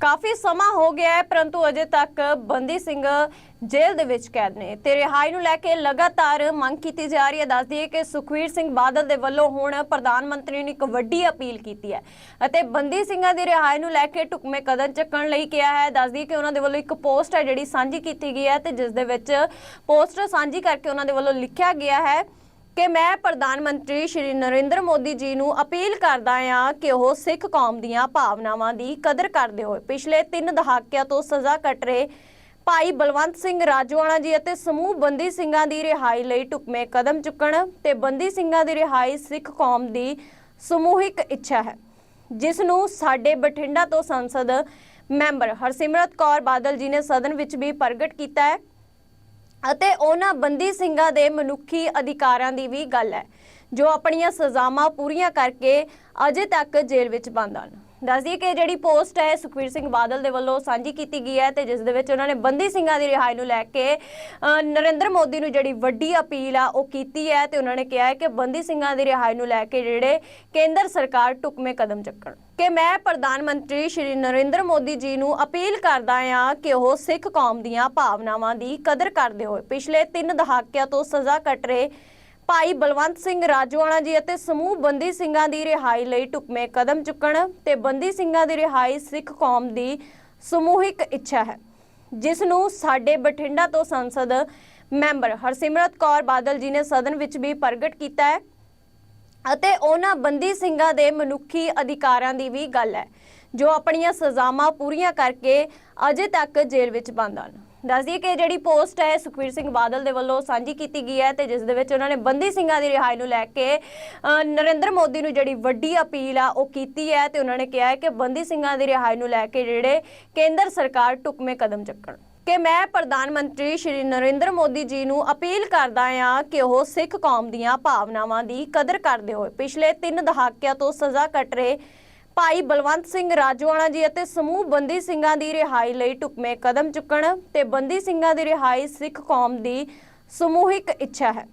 ਕਾਫੀ ਸਮਾਂ ਹੋ ਗਿਆ ਹੈ, ਪਰੰਤੂ ਅਜੇ ਤੱਕ ਬੰਦੀ ਸਿੰਘ ਜੇਲ੍ਹ ਦੇ ਵਿੱਚ ਕੈਦ ਨੇ। ਤੇ ਰਿਹਾਈ ਨੂੰ ਲੈ ਕੇ ਲਗਾਤਾਰ ਮੰਗ ਕੀਤੀ ਜਾ ਰਹੀ ਹੈ। ਦੱਸਦੀ ਹੈ ਕਿ ਸੁਖਵੀਰ ਸਿੰਘ ਬਾਦਲ ਦੇ ਵੱਲੋਂ ਹੁਣ ਪ੍ਰਧਾਨ ਮੰਤਰੀ ਨੇ ਇੱਕ ਵੱਡੀ ਅਪੀਲ ਕੀਤੀ ਹੈ ਅਤੇ ਬੰਦੀ ਸਿੰਘਾਂ ਦੀ ਰਿਹਾਈ ਨੂੰ ਲੈ ਕੇ ਢੁਕਵੇਂ ਕਦਮ ਚੱਕਣ ਲਈ ਕਿਹਾ ਹੈ। ਦੱਸਦੀ ਹੈ ਕਿ ਉਹਨਾਂ ਦੇ ਵੱਲੋਂ ਇੱਕ ਪੋਸਟ ਹੈ ਜਿਹੜੀ ਸਾਂਝੀ ਕੀਤੀ ਗਈ ਹੈ ਤੇ ਜਿਸ ਦੇ ਵਿੱਚ ਪੋਸਟ ਸਾਂਝੀ ਕਰਕੇ ਉਹਨਾਂ ਦੇ ਵੱਲੋਂ ਲਿਖਿਆ ਗਿਆ ਹੈ ਕਿ ਮੈਂ ਪ੍ਰਧਾਨ ਮੰਤਰੀ ਸ਼੍ਰੀ ਨਰਿੰਦਰ ਮੋਦੀ ਜੀ ਨੂੰ ਅਪੀਲ ਕਰਦਾ ਹਾਂ ਕਿ ਉਹ ਸਿੱਖ ਕੌਮ ਦੀਆਂ ਭਾਵਨਾਵਾਂ ਦੀ ਕਦਰ ਕਰਦੇ ਹੋਏ ਪਿਛਲੇ 3 ਦਹਾਕਿਆਂ ਤੋਂ ਸਜ਼ਾ ਕੱਟ ਰਹੇ ਭਾਈ ਬਲਵੰਤ ਸਿੰਘ ਰਾਜਵਾਣਾ ਜੀ ਅਤੇ ਸਮੂਹ ਬੰਦੀ ਸਿੰਘਾਂ ਦੀ ਰਿਹਾਈ ਲਈ ਢੁਕਵੇਂ ਕਦਮ ਚੁੱਕਣ ਤੇ ਬੰਦੀ ਸਿੰਘਾਂ ਦੀ ਰਿਹਾਈ ਸਿੱਖ ਕੌਮ ਦੀ ਸਮੂਹਿਕ ਇੱਛਾ ਹੈ, ਜਿਸ ਨੂੰ ਸਾਡੇ ਬਠਿੰਡਾ ਤੋਂ ਸੰਸਦ ਮੈਂਬਰ ਹਰਸਿਮਰਤ ਕੌਰ ਬਾਦਲ ਜੀ ਨੇ ਸਦਨ ਵਿੱਚ ਵੀ ਪ੍ਰਗਟ ਕੀਤਾ ਹੈ। ਅਤੇ ਉਹਨਾਂ ਬੰਦੀ ਸਿੰਘਾਂ ਦੇ ਮਨੁੱਖੀ ਅਧਿਕਾਰਾਂ ਦੀ ਵੀ ਗੱਲ ਹੈ, ਜੋ ਆਪਣੀਆਂ ਸਜ਼ਾਵਾਂ ਪੂਰੀਆਂ ਕਰਕੇ ਅਜੇ ਤੱਕ ਜੇਲ੍ਹ ਵਿੱਚ ਬੰਦ ਹਨ। ਦੱਸਦੀ ਕਿ ਜਿਹੜੀ ਪੋਸਟ ਹੈ, ਸੁਖਵੀਰ ਸਿੰਘ ਬਾਦਲ ਦੇ ਵੱਲੋਂ ਸਾਂਝੀ ਕੀਤੀ ਗਈ ਹੈ ਤੇ ਜਿਸ ਦੇ ਵਿੱਚ ਉਹਨਾਂ ਨੇ ਬੰਦੀ ਸਿੰਘਾਂ ਦੀ ਰਿਹਾਈ ਨੂੰ ਲੈ ਕੇ ਨਰਿੰਦਰ ਮੋਦੀ ਨੂੰ ਜਿਹੜੀ ਵੱਡੀ ਅਪੀਲ ਆ, ਉਹ ਕੀਤੀ ਹੈ ਤੇ ਉਹਨਾਂ ਨੇ ਕਿਹਾ ਹੈ ਕਿ ਬੰਦੀ ਸਿੰਘਾਂ ਦੀ ਰਿਹਾਈ ਨੂੰ ਲੈ ਕੇ ਜਿਹੜੇ ਕੇਂਦਰ ਸਰਕਾਰ ਢੁਕਵੇਂ ਕਦਮ ਚੱਕਣ। ਕਿ ਮੈਂ ਪ੍ਰਧਾਨ ਮੰਤਰੀ ਸ਼੍ਰੀ ਨਰਿੰਦਰ ਮੋਦੀ ਜੀ ਨੂੰ ਅਪੀਲ ਕਰਦਾ ਹਾਂ ਕਿ ਉਹ ਸਿੱਖ ਕੌਮ ਦੀਆਂ ਭਾਵਨਾਵਾਂ ਦੀ ਕਦਰ ਕਰਦੇ ਹੋਏ ਪਿਛਲੇ 3 ਦਹਾਕਿਆਂ ਤੋਂ ਸਜ਼ਾ ਕੱਟ ਰਹੇ ਭਾਈ ਬਲਵੰਤ ਸਿੰਘ ਰਾਜਵਾਣਾ ਜੀ ਅਤੇ ਸਮੂਹ ਬੰਦੀ ਸਿੰਘਾਂ ਦੀ ਰਿਹਾਈ ਲਈ ਢੁਕਵੇਂ ਕਦਮ ਚੁੱਕਣ ਤੇ ਬੰਦੀ ਸਿੰਘਾਂ ਦੀ ਰਿਹਾਈ ਸਿੱਖ ਕੌਮ ਦੀ ਸਮੂਹਿਕ ਇੱਛਾ ਹੈ, ਜਿਸ ਨੂੰ ਸਾਡੇ ਬਠਿੰਡਾ ਤੋਂ ਸੰਸਦ ਮੈਂਬਰ ਹਰਸਿਮਰਤ ਕੌਰ ਬਾਦਲ ਜੀ ਨੇ ਸਦਨ ਵਿੱਚ ਵੀ ਪ੍ਰਗਟ ਕੀਤਾ ਹੈ। ਅਤੇ ਉਹਨਾਂ ਬੰਦੀ ਸਿੰਘਾਂ ਦੇ ਮਨੁੱਖੀ ਅਧਿਕਾਰਾਂ ਦੀ ਵੀ ਗੱਲ ਹੈ, ਜੋ ਆਪਣੀਆਂ ਸਜ਼ਾਵਾਂ ਪੂਰੀਆਂ ਕਰਕੇ ਅਜੇ ਤੱਕ ਜੇਲ੍ਹ ਵਿੱਚ ਬੰਦ ਹਨ। ਦੱਸਦੀ ਕਿ ਜਿਹੜੀ ਪੋਸਟ ਹੈ ਸੁਖਵੀਰ ਸਿੰਘ ਬਾਦਲ ਦੇ ਵੱਲੋਂ ਸਾਂਝੀ ਕੀਤੀ ਗਈ ਹੈ ਤੇ ਜਿਸ ਦੇ ਵਿੱਚ ਉਹਨਾਂ ਨੇ ਬੰਦੀ ਸਿੰਘਾਂ ਦੀ ਰਿਹਾਈ ਨੂੰ ਲੈ ਕੇ ਨਰਿੰਦਰ ਮੋਦੀ ਨੂੰ ਜਿਹੜੀ ਵੱਡੀ ਅਪੀਲ ਆ, ਉਹ ਕੀਤੀ ਹੈ ਤੇ ਉਹਨਾਂ ਨੇ ਕਿਹਾ ਹੈ ਕਿ ਬੰਦੀ ਸਿੰਘਾਂ ਦੀ ਰਿਹਾਈ ਨੂੰ ਲੈ ਕੇ ਜਿਹੜੇ ਕੇਂਦਰ ਸਰਕਾਰ ਢੁਕਵੇਂ ਕਦਮ ਚੱਕਣ। ਕਿ ਮੈਂ ਪ੍ਰਧਾਨ ਮੰਤਰੀ ਸ਼੍ਰੀ ਨਰਿੰਦਰ ਮੋਦੀ ਜੀ ਨੂੰ ਅਪੀਲ ਕਰਦਾ ਹਾਂ ਕਿ ਉਹ ਸਿੱਖ ਕੌਮ ਦੀਆਂ ਭਾਵਨਾਵਾਂ ਦੀ ਕਦਰ ਕਰਦੇ ਹੋਏ ਪਿਛਲੇ 3 ਦਹਾਕਿਆਂ ਤੋਂ ਸਜ਼ਾ ਕੱਟ ਰਹੇ ਭਾਈ ਬਲਵੰਤ ਸਿੰਘ ਰਾਜਵਾਣਾ ਜੀ ਅਤੇ ਸਮੂਹ ਬੰਦੀ ਸਿੰਘਾਂ ਦੀ ਰਿਹਾਈ ਲਈ ਢੁਕਵੇਂ ਕਦਮ ਚੁੱਕਣ ਤੇ ਬੰਦੀ ਸਿੰਘਾਂ ਦੀ ਰਿਹਾਈ ਸਿੱਖ ਕੌਮ ਦੀ ਸਮੂਹਿਕ ਇੱਛਾ ਹੈ,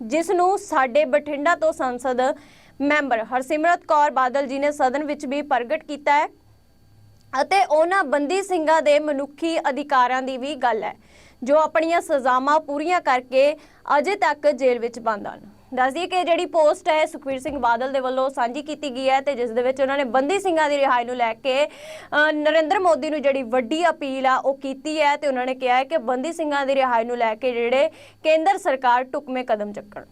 ਜਿਸ ਨੂੰ ਸਾਡੇ ਬਠਿੰਡਾ ਤੋਂ ਸੰਸਦ ਮੈਂਬਰ ਹਰਸਿਮਰਤ ਕੌਰ ਬਾਦਲ ਜੀ ਨੇ ਸਦਨ ਵਿੱਚ ਵੀ ਪ੍ਰਗਟ ਕੀਤਾ ਹੈ। ਅਤੇ ਉਹਨਾਂ ਬੰਦੀ ਸਿੰਘਾਂ ਦੇ ਮਨੁੱਖੀ ਅਧਿਕਾਰਾਂ ਦੀ ਵੀ ਗੱਲ ਹੈ, ਜੋ ਆਪਣੀਆਂ ਸਜ਼ਾਵਾਂ ਪੂਰੀਆਂ ਕਰਕੇ ਅਜੇ ਤੱਕ ਜੇਲ੍ਹ ਵਿੱਚ ਬੰਦ ਹਨ। ਦੱਸਦੀ ਕਿ ਜਿਹੜੀ ਪੋਸਟ ਹੈ, ਸੁਖਵੀਰ ਸਿੰਘ ਬਾਦਲ ਦੇ ਵੱਲੋਂ ਸਾਂਝੀ ਕੀਤੀ ਗਈ ਹੈ ਤੇ ਜਿਸ ਦੇ ਵਿੱਚ ਉਹਨਾਂ ਨੇ ਬੰਦੀ ਸਿੰਘਾਂ ਦੀ ਰਿਹਾਈ ਨੂੰ ਲੈ ਕੇ ਨਰਿੰਦਰ ਮੋਦੀ ਨੂੰ ਜਿਹੜੀ ਵੱਡੀ ਅਪੀਲ ਆ, ਉਹ ਕੀਤੀ ਹੈ ਤੇ ਉਹਨਾਂ ਨੇ ਕਿਹਾ ਹੈ ਕਿ ਬੰਦੀ ਸਿੰਘਾਂ ਦੀ ਰਿਹਾਈ ਨੂੰ ਲੈ ਕੇ ਜਿਹੜੇ ਕੇਂਦਰ ਸਰਕਾਰ ਢੁਕਵੇਂ ਕਦਮ ਚੱਕਣ।